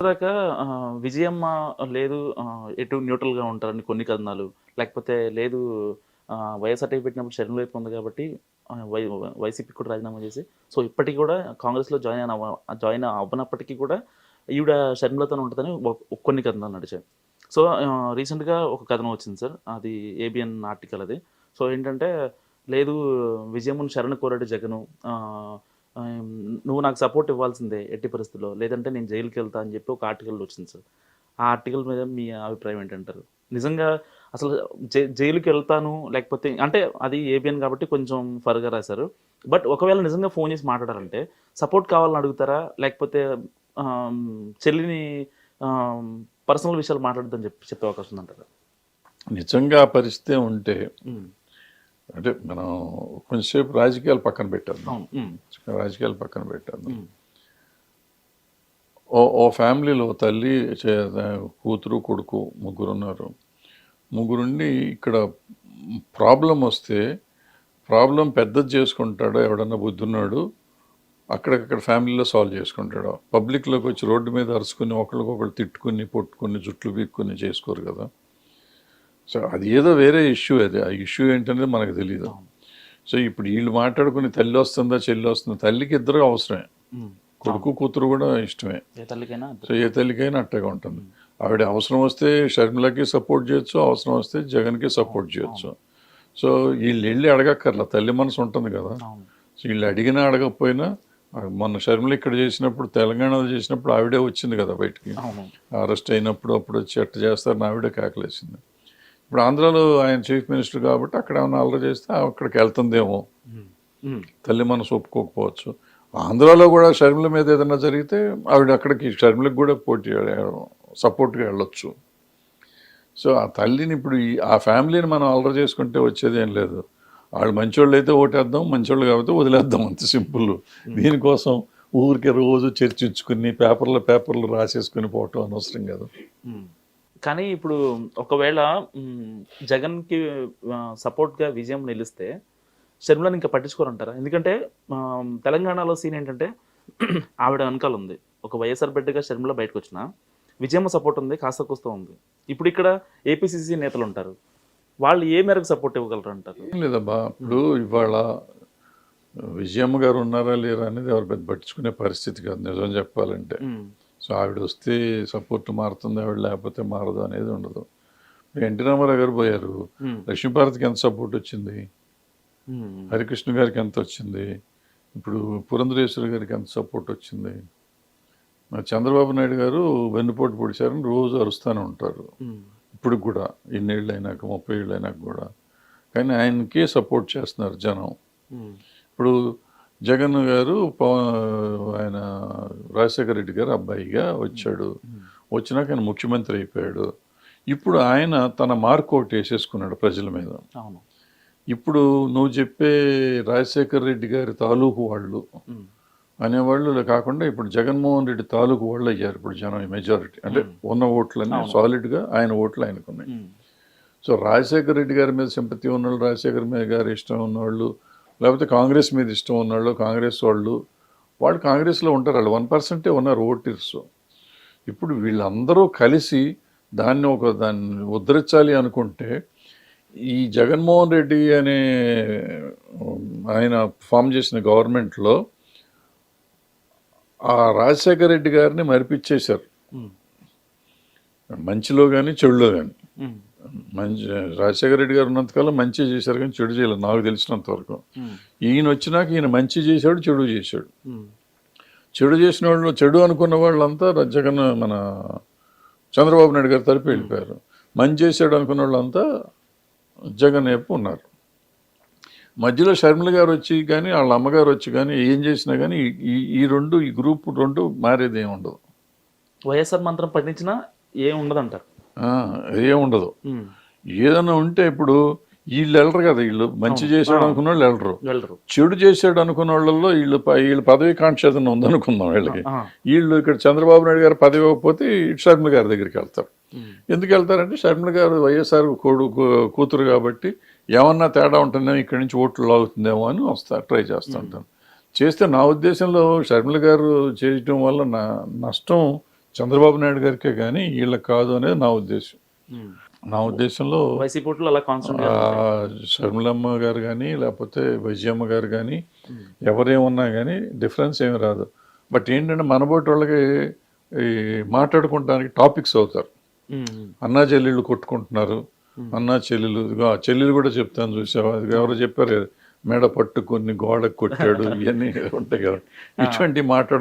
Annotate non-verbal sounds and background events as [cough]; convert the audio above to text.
దాకా విజయమ్మ లేదు ఎటు ఎటు న్యూట్రల్గా ఉంటారని కొన్ని కథనాలు. లేకపోతే లేదు ఆ, వైఎస్ఆర్టీపీ పెట్టినప్పుడు శరణ్ వైపు ఉంది కాబట్టి వై వైసీపీ కూడా రాజీనామా చేసి సో ఇప్పటికీ కూడా కాంగ్రెస్లో జాయిన్ అవ జాయిన్ అవ్వనప్పటికీ కూడా ఈవిడ షర్మిలతో ఉంటుందని కొన్ని కథనాలు నడిచాయి. సో రీసెంట్గా ఒక కథనం వచ్చింది సార్. అది ఏబిఎన్ ఆర్టికల్ అది. సో ఏంటంటే లేదు విజయముని శరణ్ కోరాడు జగను. నువ్వు నాకు సపోర్ట్ ఇవ్వాల్సిందే ఎట్టి పరిస్థితుల్లో. లేదంటే నేను జైలుకి వెళ్తా అని చెప్పి ఒక ఆర్టికల్ వచ్చింది సార్. ఆ ఆర్టికల్ మీద మీ అభిప్రాయం ఏంటంటారు? నిజంగా అసలు జై జైలుకి వెళ్తాను లేకపోతే అంటే అది ఏబిఎన్ కాబట్టి కొంచెం ఫర్గా రాశారు. బట్ ఒకవేళ నిజంగా ఫోన్ చేసి మాట్లాడారంటే సపోర్ట్ కావాలని అడుగుతారా? లేకపోతే చెల్లిని పర్సనల్ విషయాలు మాట్లాడదని చెప్పి చెప్పే అవకాశం ఉందంటారా? నిజంగా పరిస్థితి ఉంటే అంటే మనం కొంచెంసేపు రాజకీయాలు పక్కన పెట్టాను రాజకీయాలు పక్కన పెట్టాను ఓ ఓ ఫ్యామిలీలో తల్లి కూతురు కొడుకు ముగ్గురు ఉన్నారు ముగ్గురుండి ఇక్కడ ప్రాబ్లం వస్తే ప్రాబ్లం పెద్దది చేసుకుంటాడో ఎవడన్నా బుద్ధున్నాడు అక్కడికక్కడ ఫ్యామిలీలో సాల్వ్ చేసుకుంటాడు. పబ్లిక్లోకి వచ్చి రోడ్డు మీద అరుచుకుని ఒకరికొకరు తిట్టుకుని పొట్టుకుని జుట్లు పీక్కుని చేసుకోరు కదా. సో అది ఏదో వేరే ఇష్యూ అది. ఆ ఇష్యూ ఏంటనేది మనకు తెలియదు. సో ఇప్పుడు వీళ్ళు మాట్లాడుకుని తల్లి వస్తుందా చెల్లి వస్తుందా తల్లికి ఇద్దరు అవసరమే. కొడుకు కూతురు కూడా ఇష్టమే. సో ఏ తల్లికైనా అట్టగా ఉంటుంది. ఆవిడ అవసరం వస్తే షర్మిలకి సపోర్ట్ చేయొచ్చు అవసరం వస్తే జగన్కి సపోర్ట్ చేయొచ్చు. సో వీళ్ళు వెళ్ళి అడగక్కర్లా తల్లి మనసు ఉంటుంది కదా. సో వీళ్ళు అడిగినా అడగకపోయినా ఆ మొన్న షర్మిల ఇక్కడ చేసినప్పుడు తెలంగాణలో చేసినప్పుడు ఆవిడే వచ్చింది కదా బయటికి. అరెస్ట్ అయినప్పుడు అప్పుడు వచ్చి ఎట్ట చేస్తారని ఆవిడే కేకలేసింది. ఇప్పుడు ఆంధ్రాలో ఆయన చీఫ్ మినిస్టర్ కాబట్టి అక్కడ ఏమైనా అల్లరి చేస్తే అక్కడికి వెళ్తుందేమో. తల్లి మనసు ఒప్పుకోకపోవచ్చు. ఆంధ్రాలో కూడా షర్మిల మీద ఏదైనా జరిగితే ఆవిడ అక్కడికి షర్మిలకు కూడా పోటీ సపోర్ట్గా వెళ్ళొచ్చు. సో ఆ తల్లిని ఇప్పుడు ఆ ఫ్యామిలీని మనం అల్లరి చేసుకుంటే వచ్చేది ఏం లేదు. వాళ్ళు మంచోళ్ళు అయితే ఓటేద్దాం మంచోళ్ళు కాబట్టి వదిలేద్దాం. అంత సింపుల్. దీనికోసం ఊరికే రోజు చర్చించుకుని పేపర్లు పేపర్లు రాసేసుకుని పోవటం అనవసరం కదా. కానీ ఇప్పుడు ఒకవేళ జగన్కి సపోర్ట్గా విజయం నిలిస్తే షర్మిలను ఇంకా పట్టించుకోరంటారా? ఎందుకంటే తెలంగాణలో సీన్ ఏంటంటే [clears throat] ఆవిడ వెనకాల ఉంది. ఒక వైఎస్ఆర్ బిడ్డగా షర్మిల బయటకు వచ్చిన విజయమ్మ సపోర్ట్ ఉంది కాస్త కూస్త ఉంది. ఇప్పుడు ఇక్కడ ఏపీసీసీ నేతలు ఉంటారు. వాళ్ళు ఏ మేరకు సపోర్ట్ ఇవ్వగలరు అంటారు లేదబ్బా ఇప్పుడు ఇవాళ విజయమ్మ గారు ఉన్నారా లేరా అనేది ఎవరు పెద్ద పట్టించుకునే పరిస్థితి కాదు నిజం చెప్పాలంటే. సో ఆవిడ వస్తే సపోర్ట్ మారుతుంది ఆవిడ లేకపోతే మారదు అనేది ఉండదు. ఇప్పుడు ఎన్టీ రామారావు గారు పోయారు. లక్ష్మీభారతికి ఎంత సపోర్ట్ వచ్చింది? హరికృష్ణ గారికి ఎంత వచ్చింది? ఇప్పుడు పురంధరేశ్వరి గారికి ఎంత సపోర్ట్ వచ్చింది? చంద్రబాబు నాయుడు గారు వెన్నుపోటు పొడిచారని రోజు అరుస్తూనే ఉంటారు. ఇప్పుడు కూడా ఇన్నేళ్ళు అయినాక ముప్పై ఏళ్ళు అయినాక కూడా. కానీ ఆయనకే సపోర్ట్ చేస్తున్నారు జనం. ఇప్పుడు జగన్ గారు పవన్ ఆయన రాజశేఖర రెడ్డి గారు అబ్బాయిగా వచ్చాడు. వచ్చినాక ఆయన ముఖ్యమంత్రి అయిపోయాడు. ఇప్పుడు ఆయన తన మార్క్ ఒకటి వేసేసుకున్నాడు ప్రజల మీద. ఇప్పుడు నువ్వు చెప్పే రాజశేఖర రెడ్డి గారి తాలూకు వాళ్ళు అనేవాళ్ళు కాకుండా ఇప్పుడు జగన్మోహన్ రెడ్డి తాలూకు వాళ్ళు అయ్యారు ఇప్పుడు జనం మెజారిటీ అంటే ఉన్న ఓట్లన్నీ సాలిడ్గా ఆయన ఓట్లు ఆయనకున్నాయి. సో రాజశేఖర రెడ్డి గారి మీద సింపతి ఉన్నవాళ్ళు రాజశేఖర మీద గారి ఇష్టం ఉన్నవాళ్ళు లేకపోతే కాంగ్రెస్ మీద ఇష్టం ఉన్నవాళ్ళు కాంగ్రెస్ వాళ్ళు వాళ్ళు కాంగ్రెస్లో ఉంటారు. వాళ్ళు వన్ పర్సెంటే ఉన్నారు ఓటర్స్. ఇప్పుడు వీళ్ళందరూ కలిసి దాన్ని ఒక దాన్ని ఉద్ధరించాలి అనుకుంటే ఈ జగన్మోహన్ రెడ్డి అనే ఆయన ఫామ్ చేసిన గవర్నమెంట్లో ఆ రాజశేఖర రెడ్డి గారిని మరిపించేశారు. మంచిలో కానీ చెడులో కానీ మంచి రాజశేఖర రెడ్డి గారు ఉన్నంతకాలం మంచి చేశారు కానీ చెడు చేయలేదు నాకు తెలిసినంత వరకు. ఈయన వచ్చినాక ఈయన మంచి చేశాడు చెడు చేశాడు. చెడు చేసిన వాళ్ళు చెడు అనుకున్న వాళ్ళంతా జగన్ మన చంద్రబాబు నాయుడు గారు తరపు వెళ్ళిపోయారు. మంచి చేశాడు అనుకున్న వాళ్ళంతా జగన్ వైపు ఉన్నారు. మధ్యలో షర్మిల గారు వచ్చి కానీ వాళ్ళ అమ్మగారు వచ్చి కానీ ఏం చేసినా కానీ ఈ- ఈ ఈ రెండు ఈ గ్రూప్ రెండు మారేది ఏమి ఉండదు. వైఎస్ఆర్ మంత్రం పఠించినా ఏం ఉండదంటారు? ఆ, ఏం ఉండదు. ఉమ్, ఏదైనా ఉంటే ఇప్పుడు వీళ్ళు వెళ్ళరు కదా వీళ్ళు. మంచి చేశాడు అనుకున్న వాళ్ళు వెళ్ళరు వెళ్ళరు చెడు చేశాడు అనుకున్న వాళ్ళల్లో వీళ్ళు వీళ్ళు పదవి కాంక్ష ఏదైనా ఉందనుకుందాం వీళ్ళకి. వీళ్ళు ఇక్కడ చంద్రబాబు నాయుడు గారు పదవి ఇవ్వకపోతే ఇటు షర్మిల గారి దగ్గరికి వెళ్తారు. ఎందుకు వెళ్తారంటే షర్మిల గారు వైఎస్ఆర్ కోడు కూతురు కాబట్టి ఏమన్నా తేడా ఉంటుందేమో ఇక్కడి నుంచి ఓట్లు లాగుతుందేమో అని వస్తా ట్రై చేస్తుంటాను చేస్తే నా ఉద్దేశంలో షర్మిల గారు చేయటం వల్ల నా నష్టం చంద్రబాబు నాయుడు గారికే కానీ వీళ్ళకి కాదు అనేది నా ఉద్దేశం. నా ఉద్దేశంలో షర్మిలమ్మ గారు కానీ లేకపోతే విజయమ్మ గారు కానీ ఎవరేమన్నా కానీ డిఫరెన్స్ ఏమి రాదు. బట్ ఏంటంటే మనబోటి వాళ్ళకి ఈ మాట్లాడుకోవడానికి టాపిక్స్ అవుతారు. అన్నా చెల్లెళ్ళు కొట్టుకుంటున్నారు. అన్నా చెల్లెలు చెల్లెలు కూడా చెప్తాను చూసావా? ఎవరో చెప్పారు మెడ పట్టుకొని గోడకు కొట్టాడు ఇవన్నీ ఉంటాయి కదా. [laughs] ఇటువంటి మాట్లాడు